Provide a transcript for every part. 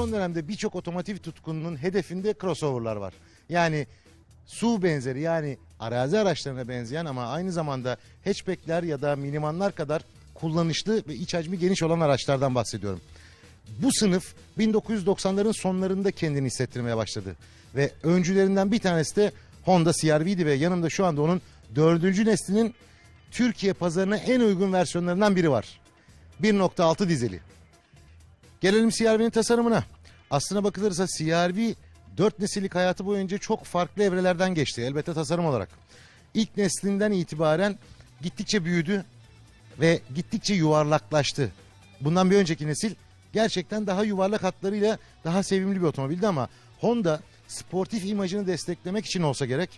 son dönemde birçok otomotiv tutkununun hedefinde crossover'lar var. Yani su benzeri yani arazi araçlarına benzeyen ama aynı zamanda hatchback'ler ya da minivanlar kadar kullanışlı ve iç hacmi geniş olan araçlardan bahsediyorum. Bu sınıf 1990'ların sonlarında kendini hissettirmeye başladı. Ve öncülerinden bir tanesi de Honda CR-V'di ve yanımda şu anda onun dördüncü neslinin Türkiye pazarına en uygun versiyonlarından biri var. 1.6 dizeli. Gelelim CR-V'nin tasarımına. Aslına bakılırsa CR-V 4 nesillik hayatı boyunca çok farklı evrelerden geçti elbette tasarım olarak. İlk neslinden itibaren gittikçe büyüdü ve gittikçe yuvarlaklaştı. Bundan bir önceki nesil gerçekten daha yuvarlak hatlarıyla daha sevimli bir otomobildi ama Honda sportif imajını desteklemek için olsa gerek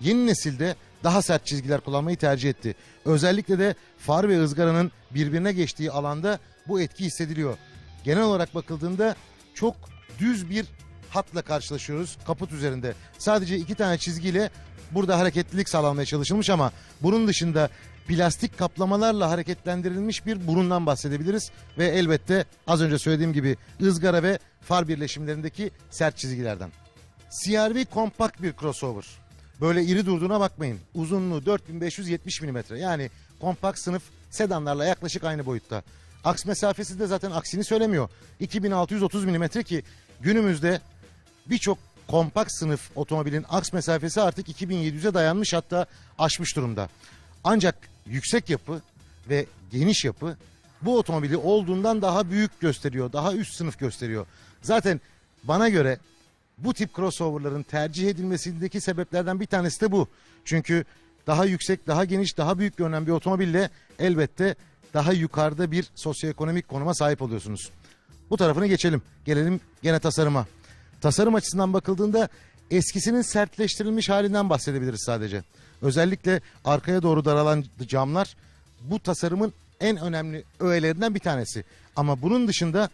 yeni nesilde daha sert çizgiler kullanmayı tercih etti. Özellikle de far ve ızgaranın birbirine geçtiği alanda bu etki hissediliyor. Genel olarak bakıldığında çok düz bir hatla karşılaşıyoruz kaput üzerinde. Sadece iki tane çizgiyle burada hareketlilik sağlanmaya çalışılmış ama bunun dışında plastik kaplamalarla hareketlendirilmiş bir burundan bahsedebiliriz. Ve elbette az önce söylediğim gibi ızgara ve far birleşimlerindeki sert çizgilerden. CR-V kompakt bir crossover. Böyle iri durduğuna bakmayın. Uzunluğu 4570 mm yani kompakt sınıf sedanlarla yaklaşık aynı boyutta. Aks mesafesi de zaten aksini söylemiyor. 2630 mm ki günümüzde birçok kompakt sınıf otomobilin aks mesafesi artık 2700'e dayanmış hatta aşmış durumda. Ancak yüksek yapı ve geniş yapı bu otomobili olduğundan daha büyük gösteriyor, daha üst sınıf gösteriyor. Zaten bana göre bu tip crossover'ların tercih edilmesindeki sebeplerden bir tanesi de bu. Çünkü daha yüksek, daha geniş, daha büyük görünen bir otomobille elbette daha yukarıda bir sosyoekonomik konuma sahip oluyorsunuz. Bu tarafını geçelim. Gelelim gene tasarıma. Tasarım açısından bakıldığında eskisinin sertleştirilmiş halinden bahsedebiliriz sadece. Özellikle arkaya doğru daralan camlar bu tasarımın en önemli öğelerinden bir tanesi. Ama bunun dışında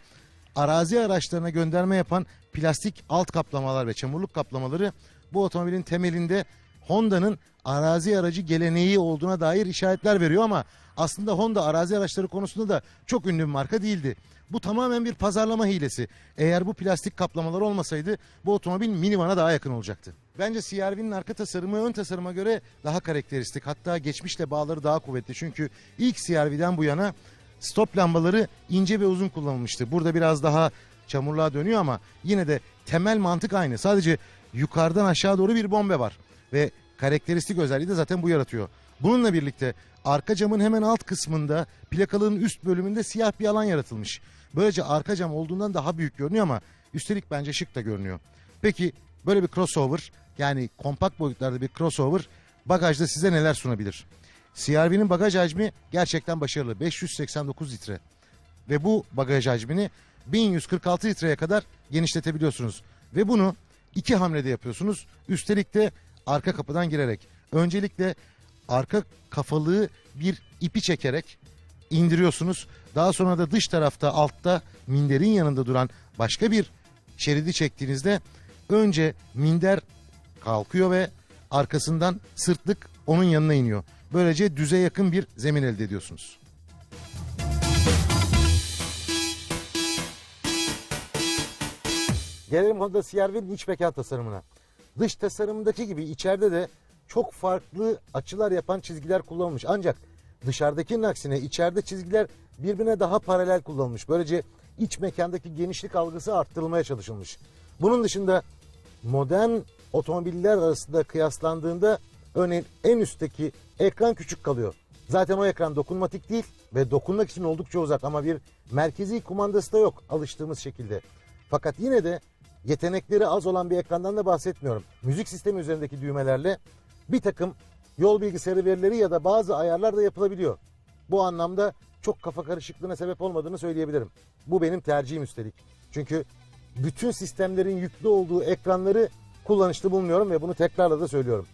arazi araçlarına gönderme yapan plastik alt kaplamalar ve çamurluk kaplamaları bu otomobilin temelinde Honda'nın arazi aracı geleneği olduğuna dair işaretler veriyor ama aslında Honda arazi araçları konusunda da çok ünlü bir marka değildi. Bu tamamen bir pazarlama hilesi. Eğer bu plastik kaplamalar olmasaydı bu otomobil minivana daha yakın olacaktı. Bence CR-V'nin arka tasarımı ön tasarıma göre daha karakteristik. Hatta geçmişle bağları daha kuvvetli. Çünkü ilk CR-V'den bu yana stop lambaları ince ve uzun kullanılmıştı. Burada biraz daha çamurluğa dönüyor ama yine de temel mantık aynı. Sadece yukarıdan aşağı doğru bir bombe var ve karakteristik özelliği de zaten bu yaratıyor. Bununla birlikte arka camın hemen alt kısmında plakalığın üst bölümünde siyah bir alan yaratılmış. Böylece arka cam olduğundan daha büyük görünüyor ama üstelik bence şık da görünüyor. Peki böyle bir crossover yani kompakt boyutlarda bir crossover bagajda size neler sunabilir? CR-V'nin bagaj hacmi gerçekten başarılı. 589 litre. Ve bu bagaj hacmini 1146 litreye kadar genişletebiliyorsunuz. Ve bunu iki hamlede yapıyorsunuz. Üstelik de arka kapıdan girerek. Öncelikle arka kafalığı bir ipi çekerek indiriyorsunuz. Daha sonra da dış tarafta altta minderin yanında duran başka bir şeridi çektiğinizde önce minder kalkıyor ve arkasından sırtlık onun yanına iniyor. Böylece düze yakın bir zemin elde ediyorsunuz. Gelelim Honda CR-V'nin iç mekan tasarımına. Dış tasarımdaki gibi içeride de çok farklı açılar yapan çizgiler kullanılmış. Ancak dışarıdakinin aksine içeride çizgiler birbirine daha paralel kullanılmış. Böylece iç mekandaki genişlik algısı arttırılmaya çalışılmış. Bunun dışında modern otomobiller arasında kıyaslandığında örneğin en üstteki ekran küçük kalıyor. Zaten o ekran dokunmatik değil ve dokunmak için oldukça uzak ama bir merkezi kumandası da yok alıştığımız şekilde. Fakat yine de yetenekleri az olan bir ekrandan da bahsetmiyorum. Müzik sistemi üzerindeki düğmelerle bir takım yol bilgisayarı verileri ya da bazı ayarlar da yapılabiliyor. Bu anlamda çok kafa karışıklığına sebep olmadığını söyleyebilirim. Bu benim tercihim üstelik. Çünkü bütün sistemlerin yüklü olduğu ekranları kullanışlı bulmuyorum ve bunu tekrarla da söylüyorum.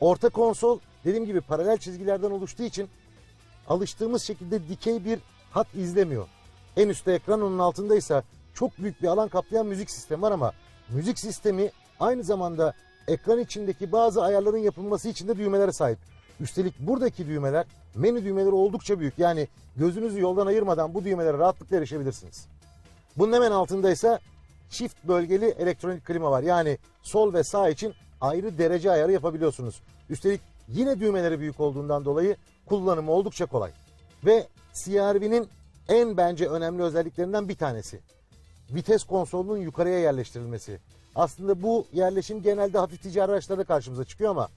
Orta konsol dediğim gibi paralel çizgilerden oluştuğu için alıştığımız şekilde dikey bir hat izlemiyor. En üstte ekran onun altındaysa çok büyük bir alan kaplayan müzik sistemi var ama müzik sistemi aynı zamanda ekran içindeki bazı ayarların yapılması için de düğmelere sahip. Üstelik buradaki düğmeler menü düğmeleri oldukça büyük. Yani gözünüzü yoldan ayırmadan bu düğmelere rahatlıkla erişebilirsiniz. Bunun hemen altında ise çift bölgeli elektronik klima var. Yani sol ve sağ için ayrı derece ayarı yapabiliyorsunuz. Üstelik yine düğmeleri büyük olduğundan dolayı kullanımı oldukça kolay. Ve CR-V'nin en bence önemli özelliklerinden bir tanesi. Vites konsolunun yukarıya yerleştirilmesi. Aslında bu yerleşim genelde hafif ticari araçlarda karşımıza çıkıyor ama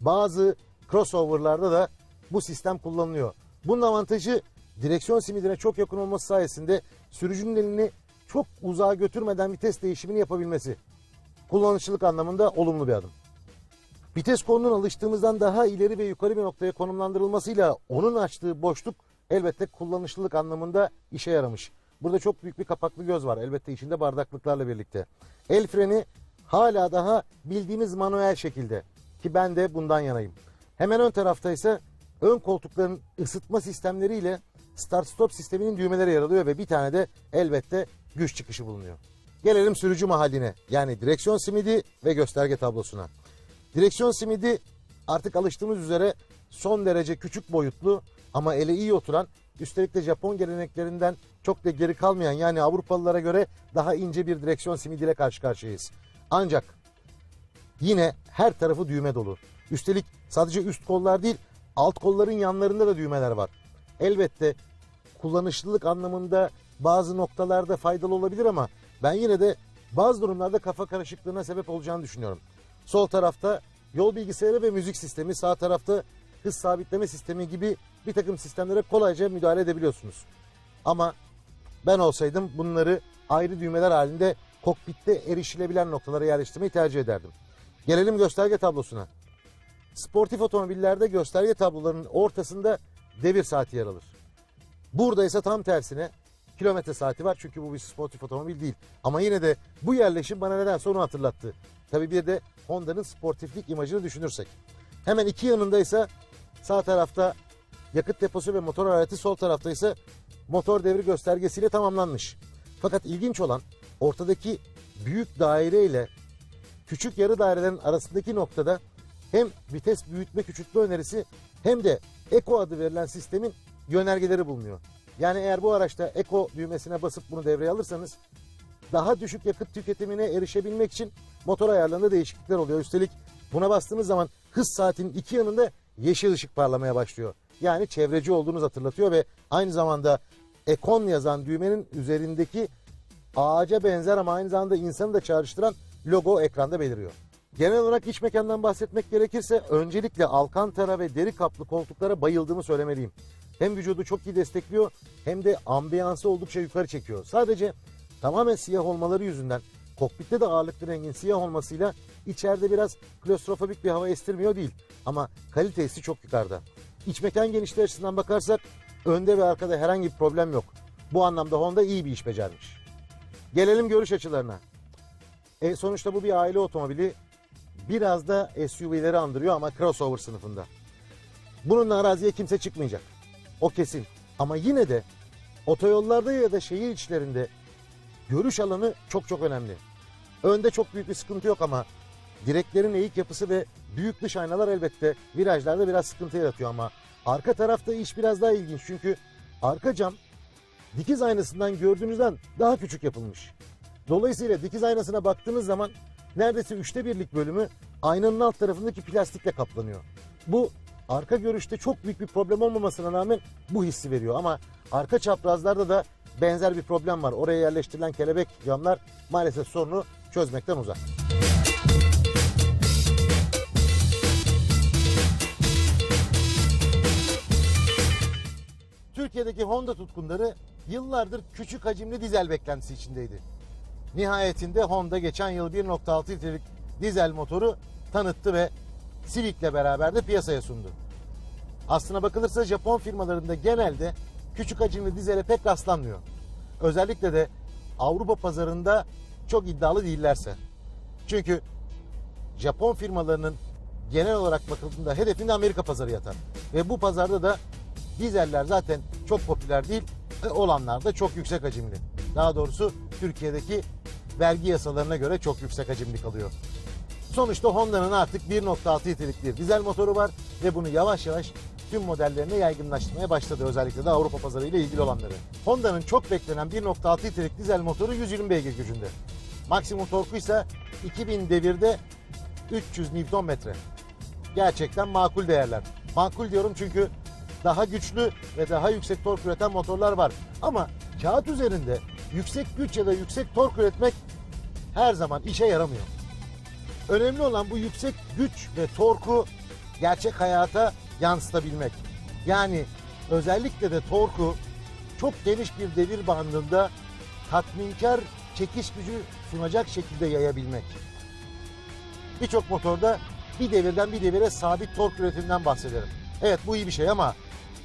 bazı crossover'larda da bu sistem kullanılıyor. Bunun avantajı direksiyon simidine çok yakın olması sayesinde sürücünün elini çok uzağa götürmeden vites değişimini yapabilmesi. Kullanışlılık anlamında olumlu bir adım. Vites kolunun alıştığımızdan daha ileri ve yukarı bir noktaya konumlandırılmasıyla onun açtığı boşluk elbette kullanışlılık anlamında işe yaramış. Burada çok büyük bir kapaklı göz var elbette içinde bardaklıklarla birlikte. El freni hala daha bildiğimiz manuel şekilde ki ben de bundan yanayım. Hemen ön tarafta ise ön koltukların ısıtma sistemleriyle start stop sisteminin düğmeleri yer alıyor ve bir tane de elbette güç çıkışı bulunuyor. Gelelim sürücü mahalline yani direksiyon simidi ve gösterge tablosuna. Direksiyon simidi artık alıştığımız üzere son derece küçük boyutlu ama ele iyi oturan üstelik de Japon geleneklerinden çok da geri kalmayan yani Avrupalılara göre daha ince bir direksiyon simidiyle karşı karşıyayız. Ancak yine her tarafı düğme dolu. Üstelik sadece üst kollar değil alt kolların yanlarında da düğmeler var. Elbette kullanışlılık anlamında bazı noktalarda faydalı olabilir ama ben yine de bazı durumlarda kafa karışıklığına sebep olacağını düşünüyorum. Sol tarafta yol bilgisayarı ve müzik sistemi, sağ tarafta hız sabitleme sistemi gibi bir takım sistemlere kolayca müdahale edebiliyorsunuz. Ama ben olsaydım bunları ayrı düğmeler halinde kokpitte erişilebilen noktalara yerleştirmeyi tercih ederdim. Gelelim gösterge tablosuna. Sportif otomobillerde gösterge tablolarının ortasında devir saati yer alır. Burada ise tam tersine kilometre saati var çünkü bu bir sportif otomobil değil. Ama yine de bu yerleşim bana nedense onu hatırlattı. Tabii bir de Honda'nın sportiflik imajını düşünürsek. Hemen iki yanında ise sağ tarafta yakıt deposu ve motor aleti sol tarafta ise motor devri göstergesiyle tamamlanmış. Fakat ilginç olan ortadaki büyük daire ile küçük yarı dairelerin arasındaki noktada hem vites büyütme küçültme önerisi hem de Eco adı verilen sistemin yönergeleri bulunuyor. Yani eğer bu araçta Eco düğmesine basıp bunu devreye alırsanız daha düşük yakıt tüketimine erişebilmek için motor ayarlarında değişiklikler oluyor. Üstelik buna bastığınız zaman hız saatinin iki yanında yeşil ışık parlamaya başlıyor. Yani çevreci olduğunuz hatırlatıyor ve aynı zamanda Ekon yazan düğmenin üzerindeki ağaca benzer ama aynı zamanda insanı da çağrıştıran logo ekranda beliriyor. Genel olarak iç mekandan bahsetmek gerekirse öncelikle alkantara ve deri kaplı koltuklara bayıldığımı söylemeliyim. Hem vücudu çok iyi destekliyor hem de ambiyansı oldukça yukarı çekiyor. Sadece tamamen siyah olmaları yüzünden kokpitte de ağırlıklı rengin siyah olmasıyla içeride biraz klostrofobik bir hava estirmiyor değil. Ama kalitesi çok yukarıda. İç mekan genişliği açısından bakarsak önde ve arkada herhangi bir problem yok. Bu anlamda Honda iyi bir iş becermiş. Gelelim görüş açılarına. E, sonuçta bu bir aile otomobili. Biraz da SUV'leri andırıyor ama crossover sınıfında. Bununla araziye kimse çıkmayacak. O kesin. Ama yine de otoyollarda ya da şehir içlerinde görüş alanı çok çok önemli. Önde çok büyük bir sıkıntı yok ama direklerin eğik yapısı ve büyük dış aynalar elbette virajlarda biraz sıkıntı yaratıyor ama arka tarafta iş biraz daha ilginç çünkü arka cam dikiz aynasından gördüğünüzden daha küçük yapılmış. Dolayısıyla dikiz aynasına baktığınız zaman neredeyse üçte birlik bölümü aynanın alt tarafındaki plastikle kaplanıyor. Bu arka görüşte çok büyük bir problem olmamasına rağmen bu hissi veriyor ama arka çaprazlarda da benzer bir problem var. Oraya yerleştirilen kelebek camlar maalesef sorunu çözmekten uzak. Türkiye'deki Honda tutkunları yıllardır küçük hacimli dizel beklentisi içindeydi. Nihayetinde Honda geçen yıl 1.6 litrelik dizel motoru tanıttı ve Civic'le beraber de piyasaya sundu. Aslına bakılırsa Japon firmalarında genelde küçük hacimli dizele pek rastlanmıyor. Özellikle de Avrupa pazarında çok iddialı değillerse. Çünkü Japon firmalarının genel olarak bakıldığında hedefinde Amerika pazarı yatar. Ve bu pazarda da dizeller zaten çok popüler değil olanlar da çok yüksek hacimli. Daha doğrusu Türkiye'deki vergi yasalarına göre çok yüksek hacimli kalıyor. Sonuçta Honda'nın artık 1.6 litrelik bir dizel motoru var ve bunu yavaş yavaş tüm modellerine yaygınlaştırmaya başladı özellikle de Avrupa pazarı ile ilgili olanları. Honda'nın çok beklenen 1.6 litrelik dizel motoru 120 beygir gücünde. Maksimum torku ise 2000 devirde 300 Nm. Gerçekten makul değerler. Makul diyorum çünkü daha güçlü ve daha yüksek tork üreten motorlar var. Ama kağıt üzerinde yüksek güç ya da yüksek tork üretmek her zaman işe yaramıyor. Önemli olan bu yüksek güç ve torku gerçek hayata yansıtabilmek. Yani özellikle de torku çok geniş bir devir bandında tatminkar çekiş gücü sunacak şekilde yayabilmek. Birçok motorda bir devirden bir devire sabit tork üretiminden bahsederim. Evet bu iyi bir şey ama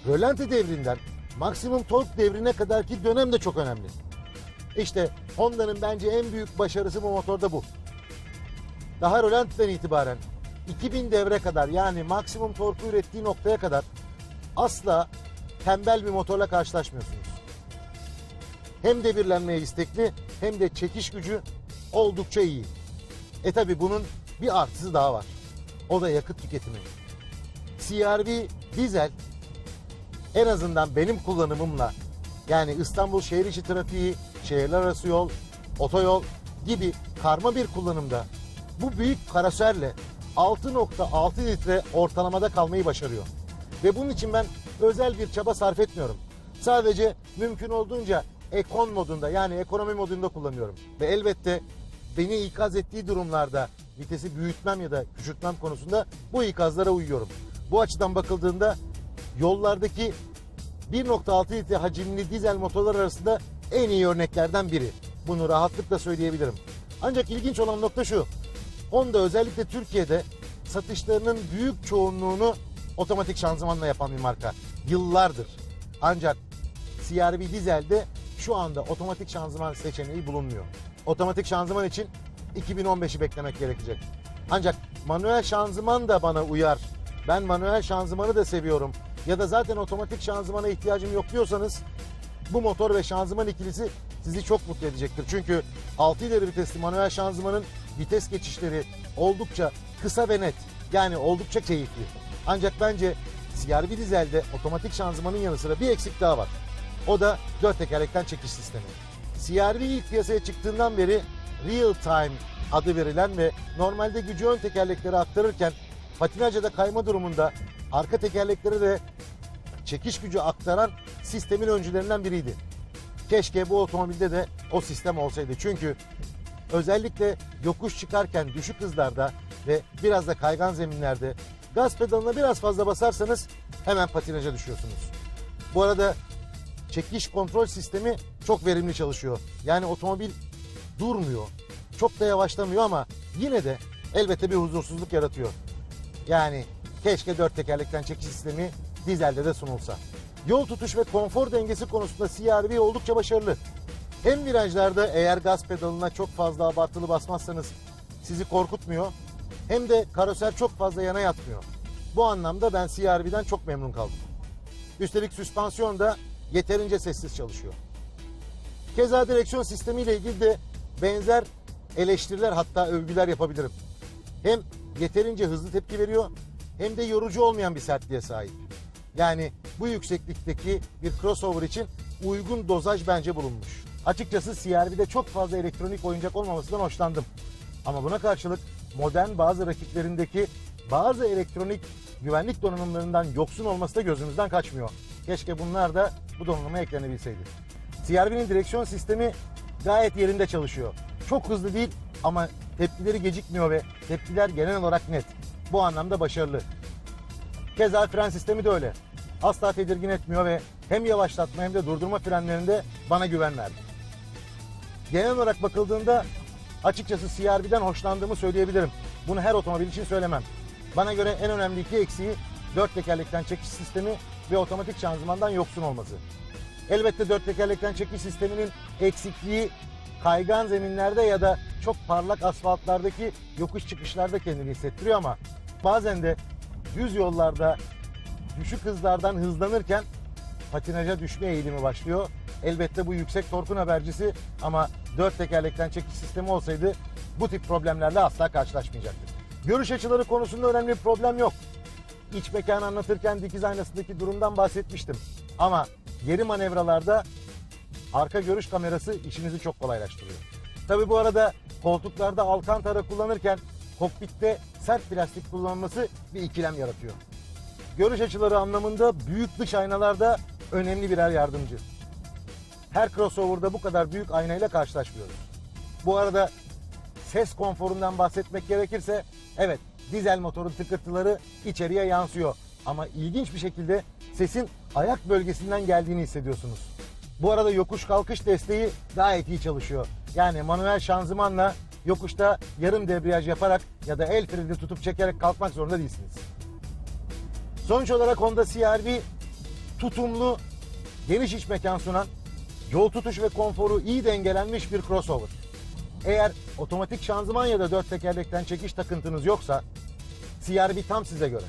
rölanti devrinden maksimum tork devrine kadarki dönem de çok önemli. İşte Honda'nın bence en büyük başarısı bu motorda bu. Daha rölantiden itibaren 2000 devre kadar yani maksimum torku ürettiği noktaya kadar asla tembel bir motorla karşılaşmıyorsunuz. Hem devirlenmeye istekli hem de çekiş gücü oldukça iyi. E tabi bunun bir artısı daha var. O da yakıt tüketimi. CRV dizel en azından benim kullanımımla yani İstanbul şehir içi trafiği, şehirler arası yol, otoyol gibi karma bir kullanımda bu büyük karoserle 6.6 litre ortalamada kalmayı başarıyor. Ve bunun için ben özel bir çaba sarf etmiyorum. Sadece mümkün olduğunca ekon modunda yani ekonomi modunda kullanıyorum. Ve elbette beni ikaz ettiği durumlarda vitesi büyütmem ya da küçültmem konusunda bu ikazlara uyuyorum. Bu açıdan bakıldığında yollardaki 1.6 litre hacimli dizel motorlar arasında en iyi örneklerden biri. Bunu rahatlıkla söyleyebilirim. Ancak ilginç olan nokta şu. Honda özellikle Türkiye'de satışlarının büyük çoğunluğunu otomatik şanzımanla yapan bir marka. Yıllardır. Ancak CRV dizelde şu anda otomatik şanzıman seçeneği bulunmuyor. Otomatik şanzıman için 2015'i beklemek gerekecek. Ancak manuel şanzıman da bana uyar. Ben manuel şanzımanı da seviyorum. Ya da zaten otomatik şanzımana ihtiyacım yok diyorsanız bu motor ve şanzıman ikilisi sizi çok mutlu edecektir. Çünkü 6 ileri vitesli manuel şanzımanın vites geçişleri oldukça kısa ve net. Yani oldukça keyifli. Ancak bence CRV dizelde otomatik şanzımanın yanı sıra bir eksik daha var. O da dört tekerlekten çekiş sistemi. CRV ilk piyasaya çıktığından beri Real Time adı verilen ve normalde gücü ön tekerleklere aktarırken patinajda kayma durumunda arka tekerleklere de çekiş gücü aktaran sistemin öncülerinden biriydi. Keşke bu otomobilde de o sistem olsaydı. Çünkü özellikle yokuş çıkarken düşük hızlarda ve biraz da kaygan zeminlerde gaz pedalına biraz fazla basarsanız hemen patinaja düşüyorsunuz. Bu arada çekiş kontrol sistemi çok verimli çalışıyor. Yani otomobil durmuyor. Çok da yavaşlamıyor ama yine de elbette bir huzursuzluk yaratıyor. Yani keşke dört tekerlekten çekiş sistemi dizelde de sunulsa. Yol tutuş ve konfor dengesi konusunda CR-V oldukça başarılı. Hem virajlarda eğer gaz pedalına çok fazla abartılı basmazsanız sizi korkutmuyor. Hem de karoser çok fazla yana yatmıyor. Bu anlamda ben CR-V'den çok memnun kaldım. Üstelik süspansiyon da yeterince sessiz çalışıyor. Keza direksiyon sistemiyle ilgili de benzer eleştiriler hatta övgüler yapabilirim. Hem yeterince hızlı tepki veriyor hem de yorucu olmayan bir sertliğe sahip. Yani bu yükseklikteki bir crossover için uygun dozaj bence bulunmuş. Açıkçası CR-V'de çok fazla elektronik oyuncak olmamasından hoşlandım. Ama buna karşılık modern bazı rakiplerindeki bazı elektronik güvenlik donanımlarından yoksun olması da gözümüzden kaçmıyor. Keşke bunlar da bu donanıma eklenebilseydi. CR-V'nin direksiyon sistemi gayet yerinde çalışıyor. Çok hızlı değil ama tepkileri gecikmiyor ve tepkiler genel olarak net. Bu anlamda başarılı. Keza fren sistemi de öyle. Asla tedirgin etmiyor ve hem yavaşlatma hem de durdurma frenlerinde bana güven verdi. Genel olarak bakıldığında açıkçası CR-V'den hoşlandığımı söyleyebilirim. Bunu her otomobil için söylemem. Bana göre en önemli iki eksiği dört tekerlekten çekiş sistemi ve otomatik şanzımandan yoksun olması. Elbette dört tekerlekten çekiş sisteminin eksikliği kaygan zeminlerde ya da çok parlak asfaltlardaki yokuş çıkışlarda kendini hissettiriyor ama bazen de düz yollarda düşük hızlardan hızlanırken patinaja düşme eğilimi başlıyor. Elbette bu yüksek torkun habercisi ama dört tekerlekten çekiş sistemi olsaydı bu tip problemlerle asla karşılaşmayacaktık. Görüş açıları konusunda önemli bir problem yok. İç mekanı anlatırken dikiz aynasındaki durumdan bahsetmiştim. Ama geri manevralarda arka görüş kamerası işinizi çok kolaylaştırıyor. Tabi bu arada koltuklarda alkantara kullanırken kokpitte sert plastik kullanılması bir ikilem yaratıyor. Görüş açıları anlamında büyük dış aynalarda önemli birer yardımcı. Her crossover'da bu kadar büyük aynayla karşılaşmıyoruz. Bu arada ses konforundan bahsetmek gerekirse evet dizel motorun tıkırtıları içeriye yansıyor. Ama ilginç bir şekilde sesin ayak bölgesinden geldiğini hissediyorsunuz. Bu arada yokuş kalkış desteği gayet iyi çalışıyor. Yani manuel şanzımanla yokuşta yarım debriyaj yaparak ya da el freni tutup çekerek kalkmak zorunda değilsiniz. Sonuç olarak Honda CR-V tutumlu, geniş iç mekan sunan, yol tutuş ve konforu iyi dengelenmiş bir crossover. Eğer otomatik şanzıman ya da dört tekerlekten çekiş takıntınız yoksa CR-V tam size göre.